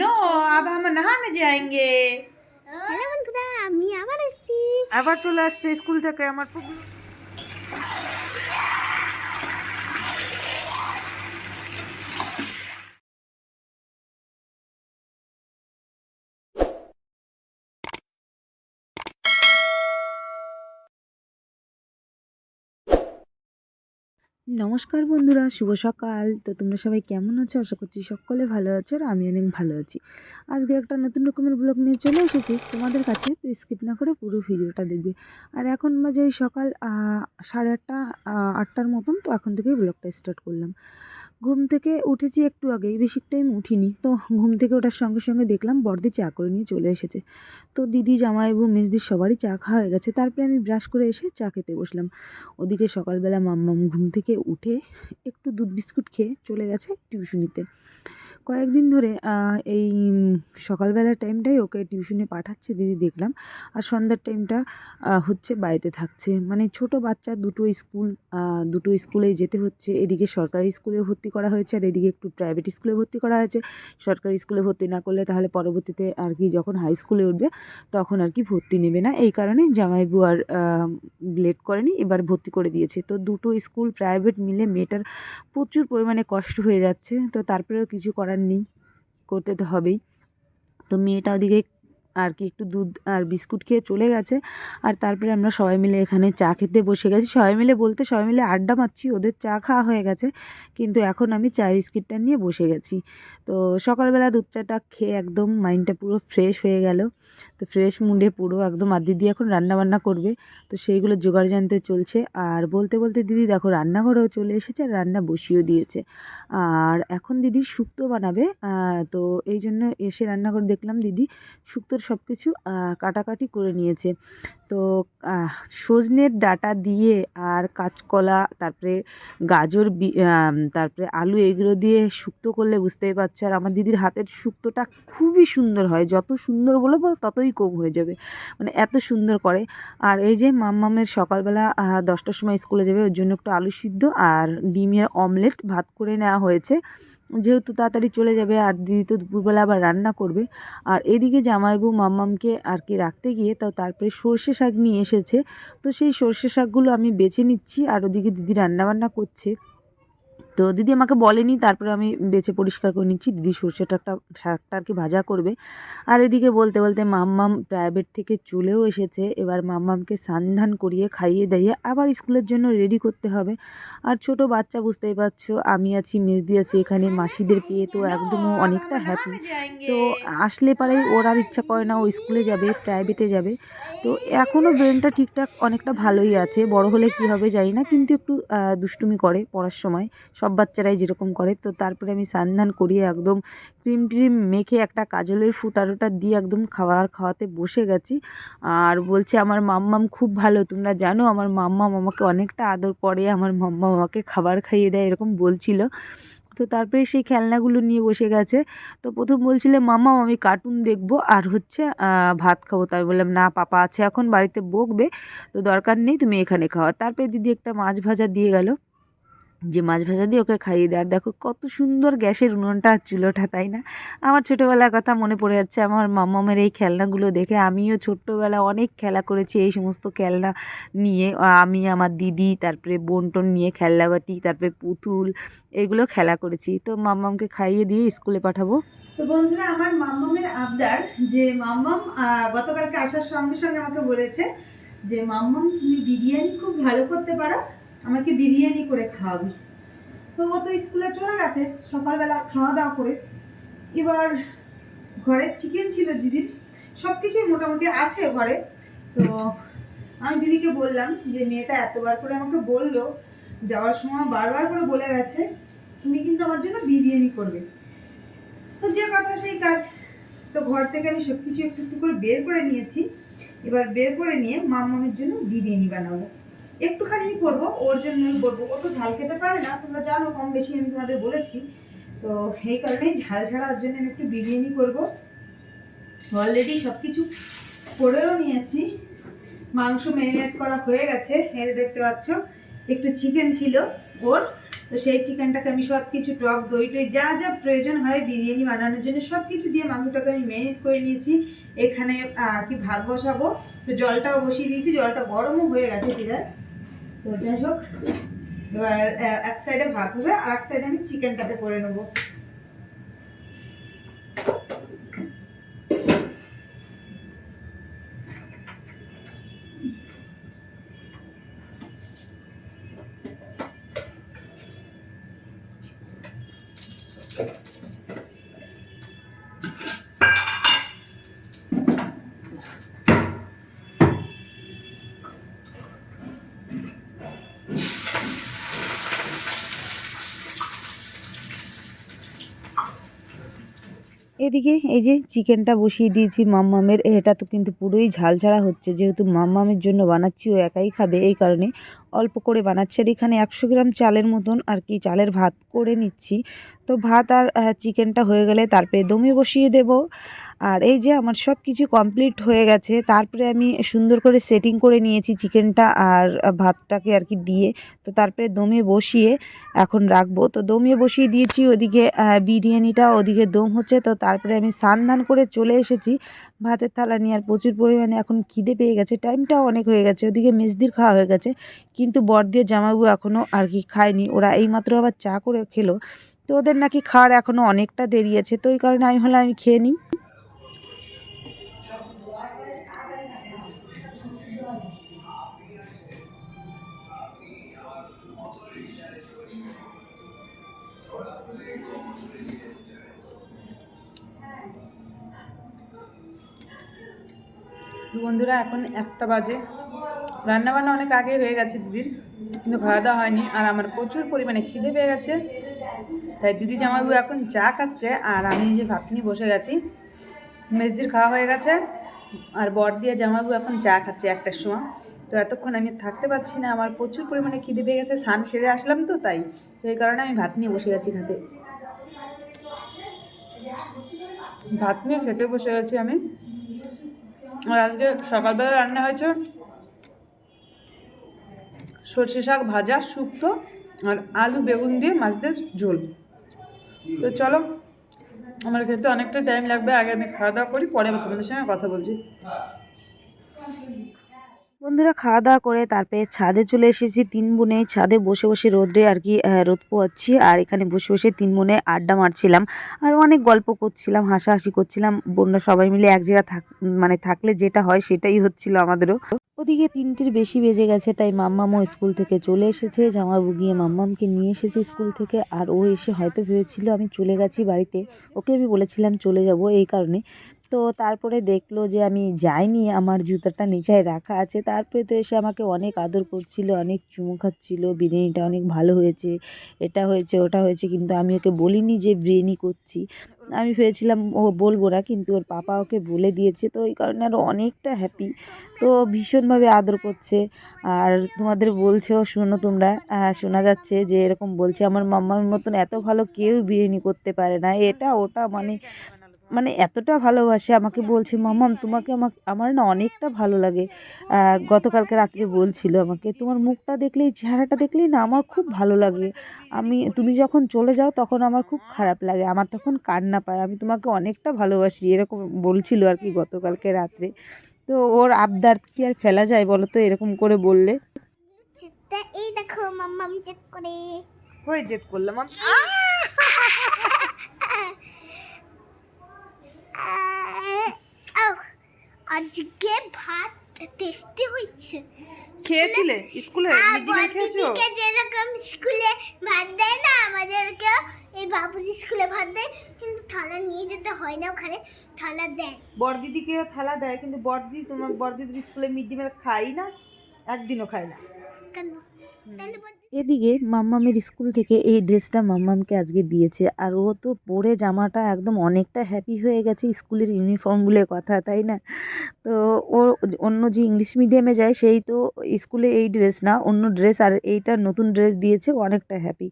No আব আমরা নাহানে যাएंगे hello বন্ধুরা আমি আবার এসেছি আবার চলে আসছে স্কুল থেকে আমার নমস্কার বন্ধুরা, শুভ সকাল। তো তোমরা সবাই কেমন আছো? আশা করছি সকলে ভালো আছো আর আমি অনেক ভালো আছি। আজকে একটা নতুন রকমের ব্লগ নিয়ে চলে এসেছি। তোমাদের কাছে তো স্কিপ না করে পুরো ভিডিওটা দেখবে। আর এখন বাজে সকাল সাড়ে আটটা আটটার মতন। তো এখন থেকেই ব্লগটা স্টার্ট করলাম। ঘুম থেকে উঠেছি একটু আগেই, বেশি টাইম উঠিনি। তো ঘুম থেকে ওঠার সঙ্গে সঙ্গে দেখলাম বর্দি চা করে নিয়ে চলে এসেছে। তো দিদি, জামাই এবং মেজদির সবারই চা খাওয়া হয়ে গেছে। তারপরে আমি ব্রাশ করে এসে চা খেতে বসলাম। ওদিকে সকালবেলা মাম্মাম ঘুম থেকে উঠে একটু দুধ বিস্কুট খেয়ে চলে গেছে টিউশনিতে। কয়েকদিন ধরে এই সকালবেলার টাইমটাই ওকে টিউশনে পাঠাচ্ছে, দিদি দেখলাম। আর সন্ধ্যার টাইমটা হচ্ছে বাড়িতে থাকছে। মানে ছোট বাচ্চা, দুটো স্কুল দুটো স্কুলেই যেতে হচ্ছে। এদিকে সরকারি স্কুলে ভর্তি করা হয়েছে, আর এদিকে একটু প্রাইভেট স্কুলে ভর্তি করা হয়েছে। সরকারি স্কুলে ভর্তি না করলে তাহলে পরবর্তীতে আর কি যখন হাই স্কুলে উঠবে, তখন আর কি ভর্তি নেবে না। এই কারণে জামাইবু আর লেট করেনি, এবার ভর্তি করে দিয়েছে। তো দুটো স্কুল প্রাইভেট মিলে মেয়েটার প্রচুর পরিমাণে কষ্ট হয়ে যাচ্ছে। তো তারপরেও কিছু করার নেই করতে তো হবেই। তো মেয়েটা ওদিকে আর কি একটু দুধ আর বিস্কুট খেয়ে চলে গেছে। আর তারপরে আমরা সবাই মিলে এখানে চা খেতে বসে গেছি। সবাই মিলে বলতে সবাই মিলে আড্ডা মারছি, ওদের চা খাওয়া হয়ে গেছে। কিন্তু এখন আমি চা বিস্কিটটা নিয়ে বসে গেছি। তো সকালবেলা দুধ চাটা খেয়ে একদম মাইন্ডটা পুরো ফ্রেশ হয়ে গেল। তো ফ্রেশ মুডে পুরো একদম আর দিদি এখন রান্না বান্না করবে। তো সেইগুলো জোগাড় জানতে চলছে। আর বলতে বলতে দিদি দেখো রান্নাঘরেও চলে এসেছে, আর রান্না বসিয়েও দিয়েছে। আর এখন দিদি শুক্তো বানাবে। তো এই জন্য এসে রান্নাঘর দেখলাম দিদি। শুক্তোর সব কিছু কাটাকাটি করে নিয়েছে। তো সজনের ডাটা দিয়ে আর কাঁচকলা, তারপরে গাজর তারপরে আলু এগুলো দিয়ে শুক্তো করলে বুঝতেই পারছ। আর আমার দিদির হাতের শুক্তোটা খুবই সুন্দর হয়। যত সুন্দর বলব, ততই কম হয়ে যাবে। মানে এত সুন্দর করে। আর এই যে মাম্মামের সকালবেলা দশটার সময় স্কুলে যাবে, ওর জন্য একটু আলু সিদ্ধ আর ডিমের অমলেট ভাত করে নেওয়া হয়েছে। যেহেতু তাড়াতাড়ি চলে যাবে আর দিদি তো দুপুরবেলা আবার রান্না করবে, আর এদিকে জামাইবু মাম্মামকে আর কি রাখতে গিয়ে তাও তারপরে সর্ষে শাক নিয়ে এসেছে। তো সেই সর্ষে শাকগুলো আমি বেছে নিচ্ছি আর ওদিকে দিদি রান্নাবান্না করছে। তো দিদি আমাকে বলেনি, তারপরে আমি বেছে পরিষ্কার করে নিচ্ছি। দিদি সর্ষেটা একটা শাকটা আর কি ভাজা করবে। আর এদিকে বলতে বলতে মাম্মাম প্রাইভেট থেকে চলেও এসেছে। এবার মাম্মামকে সান্ধান করিয়ে খাইয়ে দাইয়ে আবার স্কুলের জন্য রেডি করতে হবে। আর ছোট বাচ্চা বুঝতেই পারছ, আমি আছি, মেজদি আছি, এখানে মাসিদের পেয়ে তো একদম অনেকটা হ্যাপি তো আসলে পারে ওর আর ইচ্ছা করে না, ও স্কুলে যাবে প্রাইভেটে যাবে। তো এখনও ব্রেনটা ঠিকঠাক অনেকটা ভালোই আছে। বড় হলে কি হবে জানি না, কিন্তু একটু দুষ্টুমি করে পড়ার সময়। সব বাচ্চারাই যেরকম করে, তো তারপরে আমি সান্ধান করিয়ে একদম ক্রিম ট্রিম মেখে একটা কাজলের ফুটারোটা দিয়ে একদম খাওয়ার খাওয়াতে বসে গেছি। আর বলছে, আমার মাম্মাম খুব ভালো, তোমরা জানো, আমার মাম্মাম আমাকে অনেকটা আদর করে, আমার মাম্মাম আমাকে খাবার খাইয়ে দেয়, এরকম বলছিল। তো তারপরে সেই খেলনাগুলো নিয়ে বসে গেছে। তো প্রথম বলছিলে মামা আমি কার্টুন দেখব আর হচ্ছে ভাত খাব। তাই বললাম, না, পাপা আছে এখন, বাড়িতে বকবে, তো দরকার নেই, তুমি এখানে খাওয়া তারপরে দিদি একটা মাছ ভাজা দিয়ে গেল। যে মাছ ভাজা দিয়ে ওকে খাইয়ে দেয়। আর দেখো কত সুন্দর গ্যাসের উনুনটা আর চুলোটা তাই না? আমার ছোটোবেলার কথা মনে পড়ে যাচ্ছে। আমার মাম্মামের এই খেলনাগুলো দেখে আমিও ছোট্টবেলা অনেক খেলা করেছি এই সমস্ত খেলনা নিয়ে। আমি, আমার দিদি, তারপরে বন্টন নিয়ে খেলনাবাটি, তারপরে পুতুল, এগুলো খেলা করেছি। তো মাম্মামকে খাইয়ে দিয়ে স্কুলে পাঠাবো। তো বন্ধুরা, আমার মাম্মামের আবদার যে মাম্মাম গতকালকে আসার সঙ্গে সঙ্গে আমাকে বলেছে যে মাম্মাম তুমি বিরিয়ানি খুব ভালো করতে পারো। আমাকে বিরিয়ানি করে খাওয়াবে। তো ও তো স্কুলে চলে গেছে সকালবেলা খাওয়া দাওয়া করে। এবার ঘরে চিকেন ছিল দিদির। সব কিছুই মোটামুটি আছে ঘরে। তো আমি দিদিকে বললাম যে, মেয়েটা এতবার করে আমাকে বলল, যাওয়ার সময় বারবার করে বলে গেছে, তুমি কিন্তু আমার জন্য বিরিয়ানি করবে। তো যে কথা সেই কাজ। তো ঘর থেকে আমি সব কিছু একটু একটু করে বের করে নিয়েছি। এবার বের করে নিয়ে মামামের জন্য বিরিয়ানি বানাবো। একটুখানি করব, ওর জন্যই করব। ও তো ঝাল খেতে পারে না, তোমরা জানো, কম বেশি আমি তোমাদের বলেছি। তো এই কারণেই ঝাল ছাড়া ওর জন্য আমি একটু বিরিয়ানি করব। অলরেডি সব কিছু করেও নিয়েছি। মাংস ম্যারিনেট করা হয়ে গেছে, এই দেখতে পাচ্ছ, একটু চিকেন ছিল ওর। তো সেই চিকেনটাকে আমি সব কিছু টক, দই টই, যা যা প্রয়োজন হয় বিরিয়ানি বানানোর জন্য সব কিছু দিয়ে মাংসটাকে আমি ম্যারিনেট করে নিয়েছি। এখানে আর কি ভাত বসাবো? তো জলটাও বসিয়ে দিয়েছি, জলটা গরমও হয়ে গেছে প্রায় তো যাই হোক, এবার এক সাইডে ভাত হবে, আর এক সাইডে আমি চিকেনটাকে করে নেব। এদিকে এই যে চিকেনটা বসিয়ে দিয়েছি মাম্মামের, এটা তো কিন্তু পুরোই ঝাল ছাড়া হচ্ছে। যেহেতু মাম্মামের জন্য বানাচ্ছি, ও একাই খাবে, এই কারণে অল্প করে বানাচ্ছি। আর এখানে একশো গ্রাম চালের মতন আর কি চালের ভাত করে নিচ্ছি। তো ভাত আর চিকেনটা হয়ে গেলে তারপরে দমে বসিয়ে দেব। আর এই যে আমার সব কিছু কমপ্লিট হয়ে গেছে, তারপরে আমি সুন্দর করে সেটিং করে নিয়েছি চিকেনটা আর ভাতটাকে আর কি দিয়ে। তো তারপরে দমে বসিয়ে এখন রাখব। তো দমিয়ে বসিয়ে দিয়েছি ওদিকে বিরিয়ানিটা, ওদিকে দম হচ্ছে। তো তারপরে আমি স্নান করে চলে এসেছি। ভাতের থালা নিয়ে আর প্রচুর পরিমাণে এখন খিদে পেয়ে গেছে টাইমটাও অনেক হয়ে গেছে, ওদিকে মেজদির খাওয়া হয়ে গেছে, কিন্তু বড়দিও জামাইবু এখনও আর কি খায়নি, ওরা এইমাত্র আবার চা করে খেলো, তো ওদের নাকি খাওয়ার এখনও অনেকটা দেরি আছে, তো ওই কারণে আমি হলে আমি খেয়ে নিই। বন্ধুরা, এখন একটা বাজে। রান্নাবান্না অনেক আগে হয়ে গেছে দিদির, কিন্তু খাওয়া দাওয়া হয়নি, আর আমার প্রচুর পরিমাণে খিদে পেয়ে গেছে। তাই দিদি জামাইবু এখন চা খাচ্ছে, আর আমি যে ভাত নিয়ে বসে গেছি। মেজদির খাওয়া হয়ে গেছে, আর বর দিয়ে জামাইবু এখন চা খাচ্ছে একটার সময়। তো এতক্ষণ আমি থাকতে পারছি না, আমার প্রচুর পরিমাণে খিদে পেয়ে গেছে, স্নান সেরে আসলাম তো, তাই। তো এই কারণে আমি ভাত নিয়ে বসে গেছি খাতে। ভাত নিয়ে খেতে বসে গেছি আমি। আর আজকে সকালবেলা রান্না হয়েছে সর্ষে শাক ভাজা, শুক্তো আর আলু বেগুন দিয়ে মাছদের ঝোল। তো চলো, আমার খেতে অনেকটা টাইম লাগবে, আগে আমি খাওয়া দাওয়া করি, পরে তোমাদের সঙ্গে কথা বলছি। বন্ধুরা খাওয়া দাওয়া করে তারপরে ছাদে চলে এসেছি। তিন বোনে ছাদে বসে বসে রোদে আর কি রোদ পোয়াচ্ছি আর এখানে বসে বসে তিন বোনে আড্ডা মারছিলাম আর অনেক গল্প করছিলাম, হাসাহাসি করছিলাম। বোনরা সবাই মিলে এক জায়গায় থাক মানে থাকলে যেটা হয় সেটাই হচ্ছিল আমাদেরও। ওদিকে তিনটির বেশি বেজে গেছে, তাই মাম্মামও স্কুল থেকে চলে এসেছে। জামাইবু গিয়ে মাম্মামকে নিয়ে এসেছে স্কুল থেকে আর ও এসে হয়তো ভেবেছিল আমি চলে গেছি বাড়িতে। ওকে আমি বলেছিলাম চলে যাব এই কারণে। তো তারপরে দেখল যে আমি যাইনি, আমার জুতাটা নিচায় রাখা আছে। তারপরে তো এসে আমাকে অনেক আদর করছিল, অনেক চুমু খাচ্ছিল, বিরিয়ানিটা অনেক ভালো হয়েছে, এটা হয়েছে, ওটা হয়েছে, কিন্তু আমি ওকে বলিনি যে বিরিয়ানি করছি। আমি ভেবেছিলাম ও বলব না, কিন্তু ওর পাপা ওকে বলে দিয়েছে, তো এই কারণে আরও অনেকটা হ্যাপি তো ভীষণভাবে আদর করছে। আর তোমাদের বলছেও শোনো তোমরা শোনা যাচ্ছে যে এরকম বলছে, আমার মাম্মার মতন এত ভালো কেউ বিরিয়ানি করতে পারে না। এটা ওটা মানে মানে এতটা ভালোবাসে আমাকে বলছে মামাম তোমাকে আমাকে আমার না অনেকটা ভালো লাগে। গতকালকে রাত্রে বলছিল আমাকে তোমার মুখটা দেখলেই চেহারাটা দেখলেই না আমার খুব ভালো লাগে। আমি তুমি যখন চলে যাও তখন আমার খুব খারাপ লাগে আমার তখন কান্না পায় আমি তোমাকে অনেকটা ভালোবাসি। এরকম বলছিল আর কি গতকালকে রাত্রে। তো ওর আবদার কি আর ফেলা যায় বলো তো এরকম করে বললে? এই দেখো মাম্মাম চেক করে। হয়ে জেদ করলাম। আজকে ভাত টেস্টি হয়েছে। খেয়েছিলে? স্কুলে? আর যেরকম স্কুলে ভাত দেয় না আমাদেরকে এই বাবুজি স্কুলে ভাত দেয় কিন্তু থালা নিয়ে যেতে হয় না ওখানে থালা দেয়। বড়দিদিকেও থালা দেয় কিন্তু বড়দিদি তোমার বড়দিদির স্কুলে মিড ডে মিল খাই না একদিনও খাই না। কেন? তাহলে বড়দি- এদিকে মাম্মামের স্কুল থেকে এই ড্রেসটা মাম্মামকে আজকে দিয়েছে। আর ও তো পরে জামাটা একদম অনেকটা হ্যাপি হয়ে গেছে স্কুলের ইউনিফর্মগুলোর কথা, তাই না? তো ও অন্য যে ইংলিশ মিডিয়ামে যায়, সেই তো স্কুলে এই ড্রেস না, অন্য ড্রেস আর এইটা নতুন ড্রেস দিয়েছে, অনেকটা হ্যাপি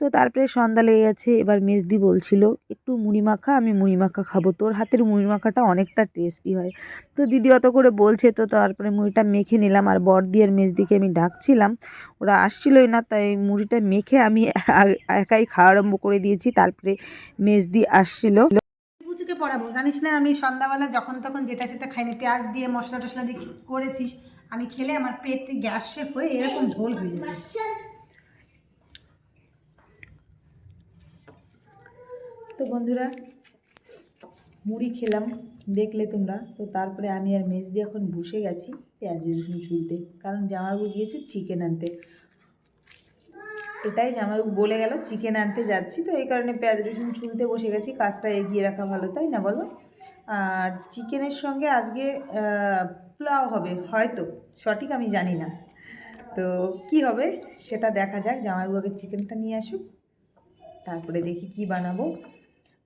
তো তারপরে সন্ধ্যা লেগে গেছে, এবার মেজদি বলছিল, একটু মুড়ি মাখা, আমি মুড়ি মাখা খাব। তোর হাতের মুড়ি মাখাটা অনেকটা টেস্টি হয়। তো দিদি অত করে বলছে, তো তারপরে মুড়িটা মেখে নিলাম। আর বড়দি আর মেজদিকে আমি ডাকছিলাম, ওরা আসছিলই না, তাই মুড়িটা মেখে আমি একাই খাওয়া আরম্ভ করে দিয়েছি। তারপরে মেজদি আসছিল। পুচুকে পড়াবো। জানিস না, আমি সন্ধ্যাবেলা যখন তখন যেটা সেটা খাইনি। পেঁয়াজ দিয়ে মশলা টশলা দিয়ে করেছিস, আমি খেলে আমার পেট গ্যাসের হয়ে এরকম ঝোল হয়ে যাবে তো বন্ধুরা, মুড়ি খেলাম, দেখলে তোমরা। তো তারপরে আমি আর মেজ দিয়ে এখন বসে গেছি পেঁয়াজ রসুন ছুলতে, কারণ জামাইবাবু গিয়েছে চিকেন আনতে। এটাই জামাইবাবু বলে গেল চিকেন আনতে যাচ্ছি। তো এই কারণে পেঁয়াজ, রসুন ছুলতে বসে গেছি, কাজটা এগিয়ে রাখা ভালো, তাই না বলো? আর চিকেনের সঙ্গে আজকে পোলাও হবে, হয়তো, সঠিক আমি জানি না। তো কি হবে সেটা দেখা যাক, জামাইবাবু আগে চিকেনটা নিয়ে আসুক, তারপরে দেখি কি বানাবো।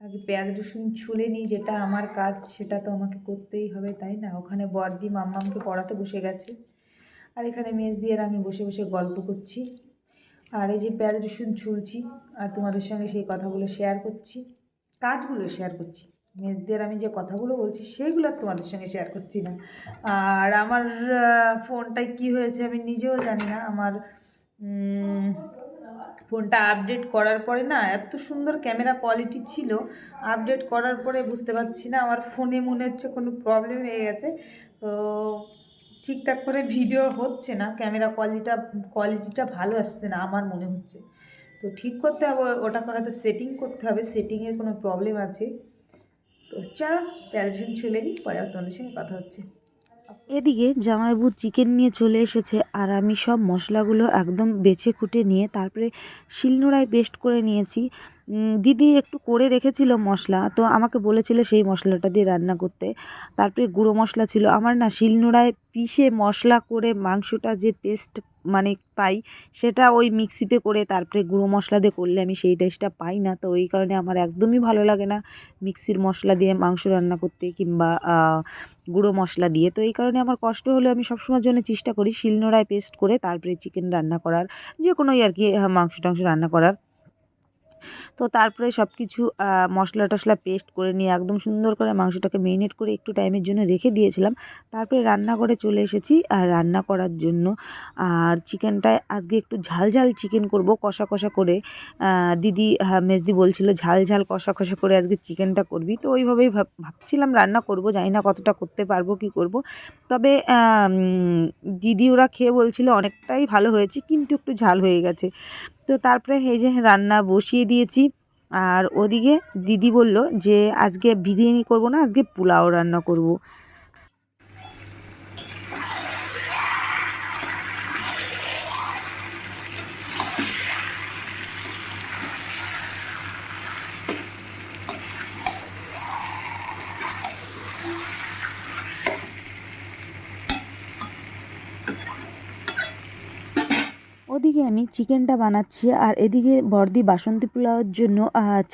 আগে পেঁয়াজ রসুন ছুলে নিই, যেটা আমার কাজ, সেটা তো আমাকে করতেই হবে, তাই না? ওখানে বড়দি মাম্মামকে পড়াতে বসে গেছে। আর এখানে মেজ দিয়ে আর আমি বসে বসে গল্প করছি। আর এই যে পেঁয়াজ রসুন ছুলছি, আর তোমাদের সঙ্গে সেই কথাগুলো শেয়ার করছি, কাজগুলো শেয়ার করছি। মেজদের আমি যে কথাগুলো বলছি, সেইগুলো তোমাদের সঙ্গে শেয়ার করছি না। আর আমার ফোনটায় কি হয়েছে আমি নিজেও জানি না। আমার ফোনটা আপডেট করার পরে না, এত সুন্দর ক্যামেরা কোয়ালিটি ছিল আপডেট করার পরে বুঝতে পারছি না, আমার ফোনে মনে হচ্ছে কোনো প্রবলেম হয়ে গেছে। তো ঠিকঠাক করে ভিডিও হচ্ছে না ক্যামেরা কোয়ালিটিটা কোয়ালিটিটা ভালো আসছে না আমার মনে হচ্ছে। তো ঠিক করতে হবে ওটাকে হয়তো সেটিং করতে হবে সেটিংয়ের কোনো প্রবলেম আছে। তো চলো প্যারাজুন চলে নিই পরে তোমাদের সঙ্গে কথা হচ্ছে। এদিকে জামাইবু চিকেন নিয়ে চলে এসেছে আর আমি সব মশলাগুলো একদম বেছে কুটে নিয়ে তারপরে শিলনোড়ায় পেস্ট করে নিয়েছি। দিদি একটু করে রেখেছিল মশলা, তো আমাকে বলেছিল সেই মশলাটা দিয়ে রান্না করতে। তারপরে গুঁড়ো মশলা ছিল। আমার না শিলনোড়ায় পিষে মশলা করে মাংসটা যে টেস্ট মানে পাই, সেটা ওই মিক্সিতে করে তারপরে গুঁড়ো মশলা দিয়ে করলে আমি সেই টেস্টটা পাই না। তো ওই কারণে আমার একদমই ভালো লাগে না মিক্সির মশলা দিয়ে মাংস রান্না করতে কিংবা গুঁড়ো মশলা দিয়ে। তো এই কারণে আমার কষ্ট হলে আমি সবসময়ের জন্য চেষ্টা করি শিলনোড়ায় পেস্ট করে তারপরে চিকেন রান্না করার যে কোনোই আর কি মাংস টাংস রান্না করার। তো তারপরে সব কিছু মশলা টশলা পেস্ট করে নিয়ে একদম সুন্দর করে মাংসটাকে মেরিনেট করে একটু টাইমের জন্য রেখে দিয়েছিলাম। তারপরে রান্না করে চলে এসেছি আর রান্না করার জন্য আর চিকেনটায় আজকে একটু ঝাল ঝাল চিকেন করব কষা কষা করে। দিদি হ্যাঁ, মেজদি বলছিল ঝাল ঝাল কষা কষা করে আজকে চিকেনটা করবি। তো ওইভাবেই ভাব ভাবছিলাম রান্না করব জানি না কতটা করতে পারব কি করব। তবে দিদি ওরা খেয়ে বলছিল অনেকটাই ভালো হয়েছে কিন্তু একটু ঝাল হয়ে গেছে। তো তারপরে এই যে রান্না বসিয়ে দিয়েছি। আর ওদিকে দিদি বলল যে, আজকে বিরিয়ানি করব না, আজকে পোলাও রান্না করব। ওদিকে আমি চিকেনটা বানাচ্ছি আর এদিকে বর্দি বাসন্তী পোলাওয়ের জন্য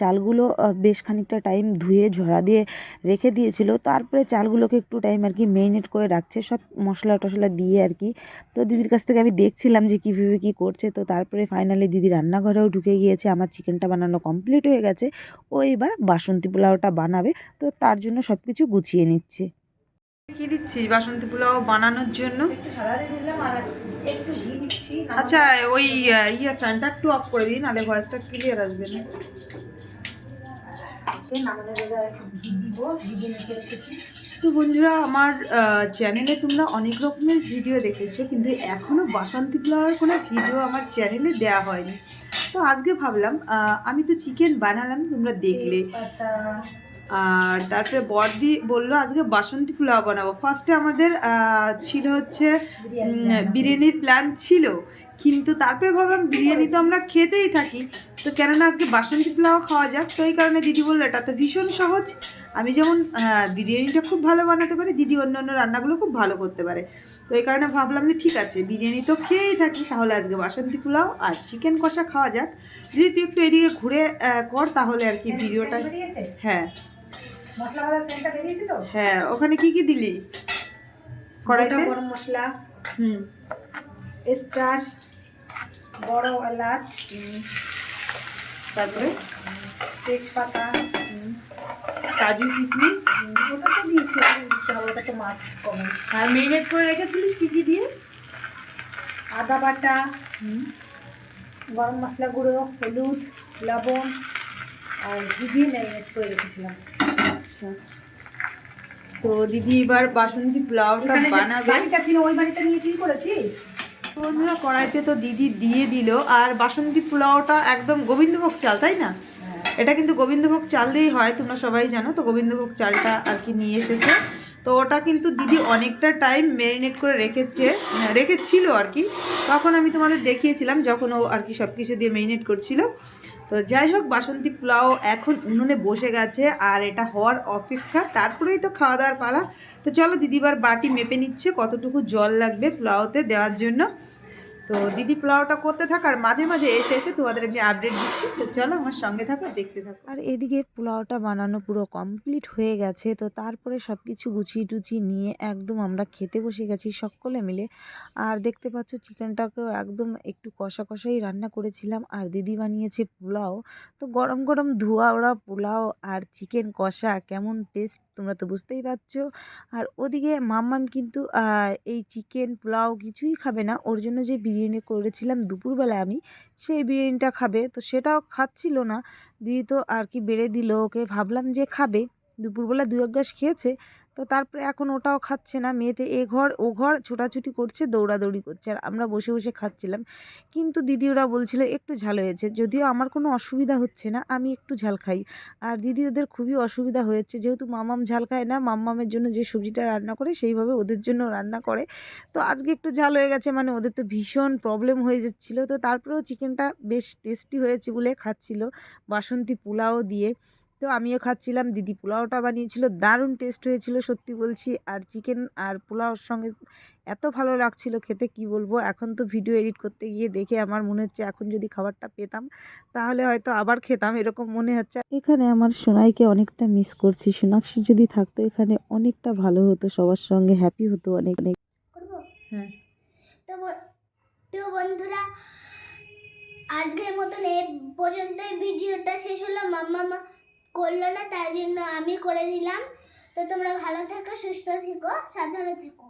চালগুলো বেশ খানিকটা টাইম ধুয়ে ঝরা দিয়ে রেখে দিয়েছিল। তারপরে চালগুলোকে একটু টাইম আর কি মেরিনেট করে রাখছে, সব মশলা টশলা দিয়ে আর কি। তো দিদির কাছ থেকে আমি দেখছিলাম যে কীভাবে কী করছে। তো তারপরে ফাইনালি দিদি রান্নাঘরেও ঢুকে গিয়েছে, আমার চিকেনটা বানানো কমপ্লিট হয়ে গেছে। ও এবার বাসন্তী পোলাওটা বানাবে, তো তার জন্য সব কিছু গুছিয়ে নিচ্ছে। কি দিচ্ছিস বাসন্তী পোলাও বানানোর জন্য। দিয়ে আচ্ছা ওই ইয়ে ফ্যানটা একটু অফ করে দিন নাহলে ভয়েসটা ক্লিয়ার আসবে না। দিয়ে তো বন্ধুরা আমার চ্যানেলে তোমরা অনেক রকমের ভিডিও দেখেছ কিন্তু এখনও বাসন্তী পোলাওয়ের কোনো ভিডিও আমার চ্যানেলে দেওয়া হয়নি। তো আজকে ভাবলাম আমি তো চিকেন বানালাম তোমরা দেখলে। আর তারপরে বড়দি বলল আজকে বাসন্তী পোলাও বানাবো। ফার্স্টে আমাদের ছিল হচ্ছে বিরিয়ানির প্ল্যান ছিল। কিন্তু তারপরে ভাবলাম বিরিয়ানি তো আমরা খেতেই থাকি। তো কেননা আজকে বাসন্তী পোলাও খাওয়া যাক। তো এই কারণে দিদি বলল এটা তো ভীষণ সহজ। আমি যেমন বিরিয়ানিটা খুব ভালো বানাতে পারি দিদি অন্য অন্য রান্নাগুলো খুব ভালো করতে পারে। তো এই কারণে ভাবলাম যে ঠিক আছে বিরিয়ানি তো খেয়েই থাকি তাহলে আজকে বাসন্তী পোলাও আর চিকেন কষা খাওয়া যাক। যদি তুই একটু এদিকে ঘুরে কর তাহলে আর কি ভিডিওটা হ্যাঁ। মশলা ভাজা সেন্টটা বেরিয়েছে তো? হ্যাঁ ওখানে কি কি দিলি? কড়াইতে? গরম মশলা হুম। স্টার বড় এলাচ তারপরে? তেজপাতা কাজু কিশমিশ? ওটা তো দিয়েছি ওটা মাছ কমন আর মেরিনেট করে রেখেছিলিস কি কি দিয়ে? আদা বাটা গরম মশলা গুঁড়ো হলুদ লবণ আর ঘি দিয়ে ম্যারিনেট করে রেখেছিলাম। আচ্ছা। তো দিদি এবার বাসন্তী পোলাওটা বানাবে। বাড়িটা ছিল ওই বাড়িটা নিয়ে কি করেছিস? বন্ধুরা কড়াইতে তো দিদি দিয়ে দিল আর বাসন্তী পোলাওটা একদম গোবিন্দভোগ চাল তাই না? এটা কিন্তু গোবিন্দভোগ চাল দিয়েই হয় তোমরা সবাই জানো তো গোবিন্দভোগ চালটা আর কি নিয়ে এসেছে। তো ওটা কিন্তু দিদি অনেকটা টাইম ম্যারিনেট করে রেখেছে হ্যাঁ, রেখেছিল আর কি। তখন আমি তোমাদের দেখিয়েছিলাম যখন ও আর কি সব কিছু দিয়ে ম্যারিনেট করছিল। তো যাই হোক, বাসন্তী পোলাও এখন উনুনে বসে গেছে আর এটা হওয়ার অপেক্ষা। তারপরেই তো খাওয়া দাওয়ার পালা। তো চলো, দিদিবার বাটি মেপে নিচ্ছে কতটুকু জল লাগবে পোলাওতে দেওয়ার জন্য। তো দিদি পোলাওটা করতে থাকার মাঝে মাঝে এসে এসে তোমাদের আমি আপডেট দিচ্ছি। তো চলো আমার সঙ্গে থাকো, দেখতে থাকো। আর এদিকে পোলাওটা বানানো পুরো কমপ্লিট হয়ে গেছে, তো তারপরে সব কিছু গুছিয়ে টুচিয়ে নিয়ে একদম আমরা খেতে বসে গেছি সকলে মিলে। আর দেখতে পাচ্ছ চিকেনটাকেও একদম একটু কষা কষাই রান্না করেছিলাম, আর দিদি বানিয়েছে পোলাও। তো গরম গরম ধোয়া ওরা পোলাও আর চিকেন কষা, কেমন টেস্ট তোমরা তো বুঝতেই পারছ। আর ওদিকে মাম্মাম কিন্তু এই চিকেন পোলাও কিছুই খাবে না, ওর জন্য যে বিরিয়ানি করেছিলাম দুপুরবেলা আমি, সেই বিরিয়ানিটা খাবে। তো সেটাও খাচ্ছিল না। দিদি তো আর কি বেড়ে দিল ওকে। ভাবলাম যে খাবে। দুপুরবেলা দু এক গ্লাস খেয়েছে। তো তারপরে এখন ওটাও খাচ্ছে না। মেয়েতে এ ঘর, ও ঘর ছোটাছুটি করছে, দৌড়াদৌড়ি করছে। আর আমরা বসে বসে খাচ্ছিলাম। কিন্তু দিদি ওরা বলছিল, একটু ঝাল হয়েছে। যদিও আমার কোনো অসুবিধা হচ্ছে না, আমি একটু ঝাল খাই। আর দিদি ওদের খুবই অসুবিধা হয়েছে। যেহেতু মামাম ঝাল খায় না মাম্মামের জন্য যে সবজিটা রান্না করে, সেইভাবে ওদের জন্য রান্না করে। তো আজকে একটু ঝাল হয়ে গেছে মানে ওদের তো ভীষণ প্রবলেম হয়ে যাচ্ছিল। তো তারপরেও চিকেনটা বেশ টেস্টি হয়েছে বলে খাচ্ছিল। বাসন্তী পোলাও দিয়ে। তো আমিও খাচ্ছিলাম। দিদি পোলাওটা বানিয়েছিল দারুণ টেস্ট হয়েছিল সত্যি বলছি। আর চিকেন আর পোলাওর সঙ্গে এত ভালো লাগছিল খেতে কি বলব? এখন তো ভিডিও এডিট করতে গিয়ে দেখে আমার মনে হচ্ছে এখন যদি খাবারটা পেতাম তাহলে হয়তো আবার খেতাম এরকম মনে হচ্ছে। এখানে আমার সোনাইকে অনেকটা মিস করছি। সোনাক্ষী যদি থাকতো এখানে অনেকটা ভালো হতো সবার সঙ্গে হ্যাপি হতো অনেক। অনেক হ্যাঁ। তো বন্ধুরা আজকের মতন এই পর্যন্ত ভিডিওটা শেষ হলো। মাম্মা মা করল না, তাই জন্য আমি করে দিলাম। তো তোমরা ভালো থেকো, সুস্থ থেকো সাধারণ থেকো।